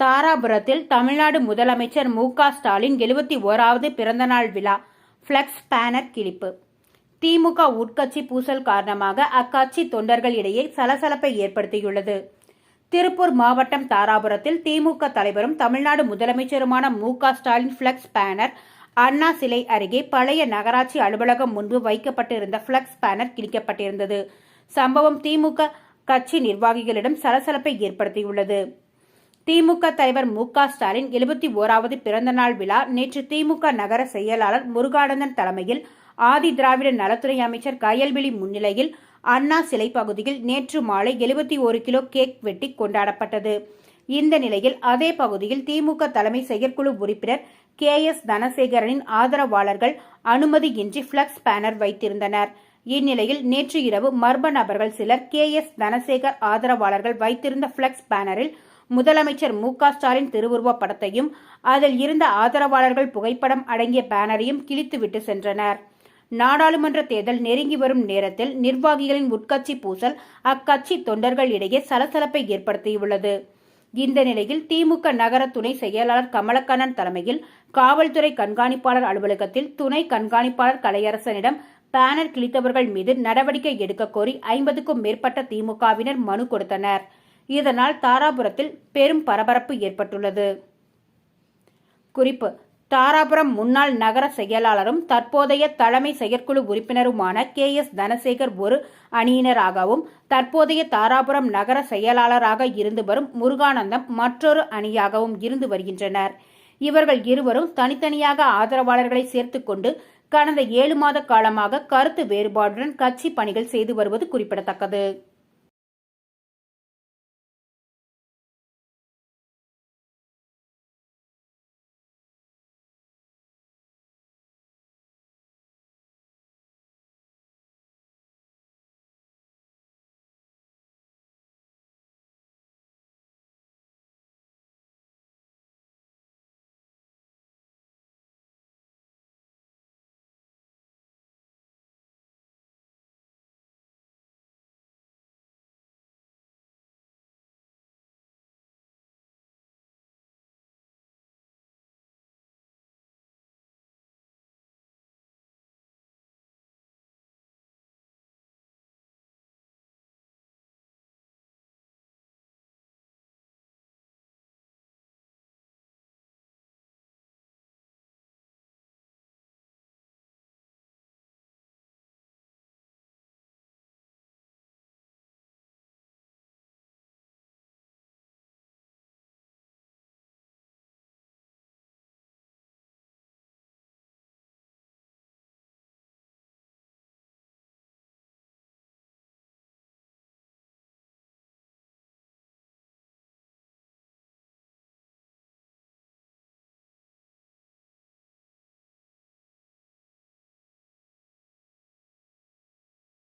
தாராபுரத்தில் தமிழ்நாடு முதலமைச்சர் மு க ஸ்டாலின் எழுபத்தி ஓராவது பிறந்தநாள் விழா பிளக்ஸ் பேனர் கிழிப்பு. திமுக உட்கட்சி பூசல் காரணமாக அக்கட்சி தொண்டர்கள் இடையே சலசலப்பை ஏற்படுத்தியுள்ளது. திருப்பூர் மாவட்டம் தாராபுரத்தில் திமுக தலைவரும் தமிழ்நாடு முதலமைச்சருமான மு க ஸ்டாலின் பிளக்ஸ் பேனர் அண்ணா சிலை அருகே பழைய நகராட்சி அலுவலகம் முன்பு வைக்கப்பட்டிருந்த பிளக்ஸ் பேனர் கிழிக்கப்பட்டிருந்தது. சம்பவம் திமுக கட்சி நிர்வாகிகளிடம் சலசலப்பை ஏற்படுத்தியுள்ளது. திமுக தலைவர் மு க ஸ்டாலின் எழுபத்தி ஓராவது பிறந்தநாள் விழா நேற்று திமுக நகர செயலாளர் முருகானந்தன் தலைமையில் ஆதி திராவிட நலத்துறை அமைச்சர் கயல்விழி முன்னிலையில் அண்ணா சிலை பகுதியில் நேற்று மாலை எழுபத்தி ஒரு கிலோ கேக் வெட்டி கொண்டாடப்பட்டது. இந்த நிலையில் அதே பகுதியில் திமுக தலைமை செயற்குழு உறுப்பினர் கே எஸ் தனசேகரனின் ஆதரவாளர்கள் அனுமதியின்றி பிளக்ஸ் பேனர் வைத்திருந்தனர். இந்நிலையில் நேற்று இரவு மர்ம நபர்கள் சிலர் கே எஸ் தனசேகர் ஆதரவாளர்கள் வைத்திருந்த பிளக்ஸ் பேனரில் முதலமைச்சர் மு க ஸ்டாலின் திருவுருவப் படத்தையும் அதில் இருந்த ஆதரவாளர்கள் புகைப்படம் அடங்கிய பேனரையும் கிழித்துவிட்டு சென்றனர். நாடாளுமன்ற தேர்தல் நெருங்கி வரும் நேரத்தில் நிர்வாகிகளின் உட்கட்சி பூசல் அக்கட்சி தொண்டர்கள் இடையே சலசலப்பை ஏற்படுத்தியுள்ளது. இந்த நிலையில் திமுக நகர துணை செயலாளர் கமலக்கண்ணன் தலைமையில் காவல்துறை கண்காணிப்பாளர் அலுவலகத்தில் துணை கண்காணிப்பாளர் கலையரசனிடம் பேனர் கிழித்தவர்கள் மீது நடவடிக்கை எடுக்க கோரி ஐம்பதுக்கும் மேற்பட்ட திமுகவினர் மனு கொடுத்தனர். இதனால் தாராபுரத்தில் பெரும் பரபரப்பு ஏற்பட்டுள்ளது. குறிப்பு தாராபுரம் முன்னாள் நகர செயலாளரும் தற்போதைய தலைமை செயற்குழு உறுப்பினருமான கே. எஸ். தனசேகர் ஒரு அணியினராகவும் தற்போதைய தாராபுரம் நகர செயலாளராக இருந்து வரும் முருகானந்தம் மற்றொரு அணியாகவும் இருந்து வருகின்றனர். இவர்கள் இருவரும் தனித்தனியாக ஆதரவாளர்களை சேர்த்துக்கொண்டு கடந்த ஏழு மாத காலமாக கருத்து வேறுபாடுடன் கட்சி பணிகள் செய்து வருவது குறிப்பிடத்தக்கது.